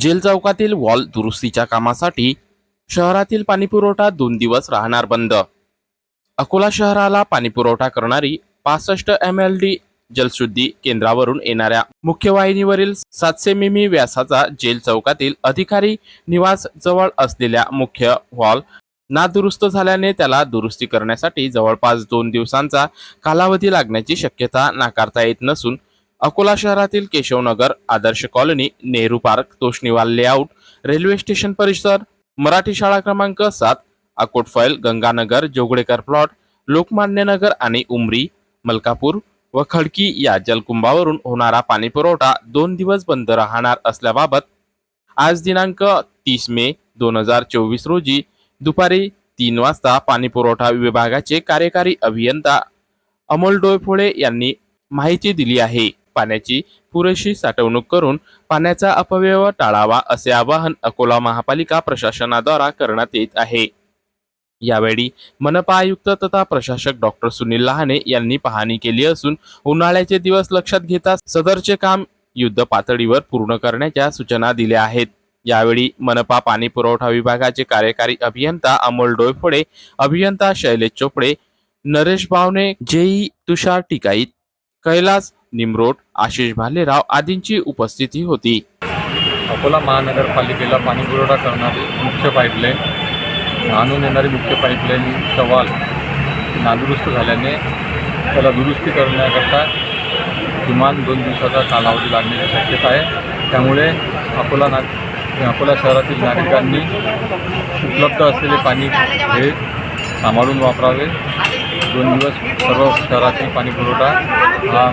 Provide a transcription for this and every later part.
Gel चौकातील wall दुरुस्तीच्या कामासाठी शहरातील पाणीपुरवठा दोन दिवस राहणार बंद. अकोला शहराला पाणीपुरवठा करणारी पासष्ट एम एल डी जलशुद्धी केंद्रावरून येणाऱ्या मुख्य वाहिनीवरील सातशे मिमी व्यासाचा जेल चौकातील अधिकारी निवास जवळ असलेल्या मुख्य हॉल नादुरुस्त झाल्याने त्याला दुरुस्ती करण्यासाठी जवळपास दोन दिवसांचा कालावधी लागण्याची शक्यता नाकारता येत नसून अकोला शहरातील Keshavnagar Adarsh colony Nehru park Toshniwal layout railway station परिसर मराठी शाळा क्रमांक सात अकोटफैल गंगानगर जोगडेकर प्लॉट लोकमान्य नगर आणि उमरी मलकापूर व खडकी या जलकुंभावरून होणारा पाणीपुरवठा दोन दिवस बंद राहणार असल्याबाबत आज दिनांक तीस मे दोन हजार चोवीस रोजी दुपारी तीन वाजता पाणीपुरवठा विभागाचे कार्यकारी अभियंता अमोल डोयफोळे यांनी माहिती दिली आहे. पाण्याची पुरेशी साठवणूक करून पाण्याचा अपव्यय टाळावा असे आवाहन अकोला महापालिका प्रशासनाद्वारा करण्यात येत आहे. यावेळी मनपा आयुक्त तथा प्रशासक डॉक्टर सुनील लहाने यांनी पाहणी केली असून उन्हाळ्याचे दिवस लक्षात घेता सदरचे काम युद्ध पातळीवर पूर्ण करण्याच्या सूचना दिल्या आहेत. यावेळी मनपा पाणी पुरवठा विभागाचे कार्यकारी अभियंता अमोल डोयफोडे अभियंता शैलेश चोपडे नरेश बावणे जेई तुषार टिकाईत कैलास निमरोड आशिष भालेराव आदींची उपस्थिती होती. अकोला महानगरपालिकेला पाणीपुरवठा करणारी मुख्य पाईपलाईन आणून येणारी मुख्य पाईपलाईनचा वाल नादुरुस्त झाल्याने त्याला दुरुस्ती करण्याकरता किमान दोन दिवसाचा कालावधी लागण्याची शक्यता आहे. त्यामुळे अकोला ना अकोला शहरातील नागरिकांनी उपलब्ध असलेले पाणी हे सांभाळून वापरावे. दोन दिवस सर्व शहरातील पाणीपुरवठा हा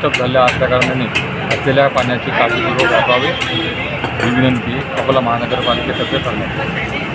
डिस्टर्ब झाल्या असल्याकारणाने असलेल्या पाण्याची काळजीपूर्वक वापरावे ही विनंती अकोला महानगरपालिकेतर्फे करण्यात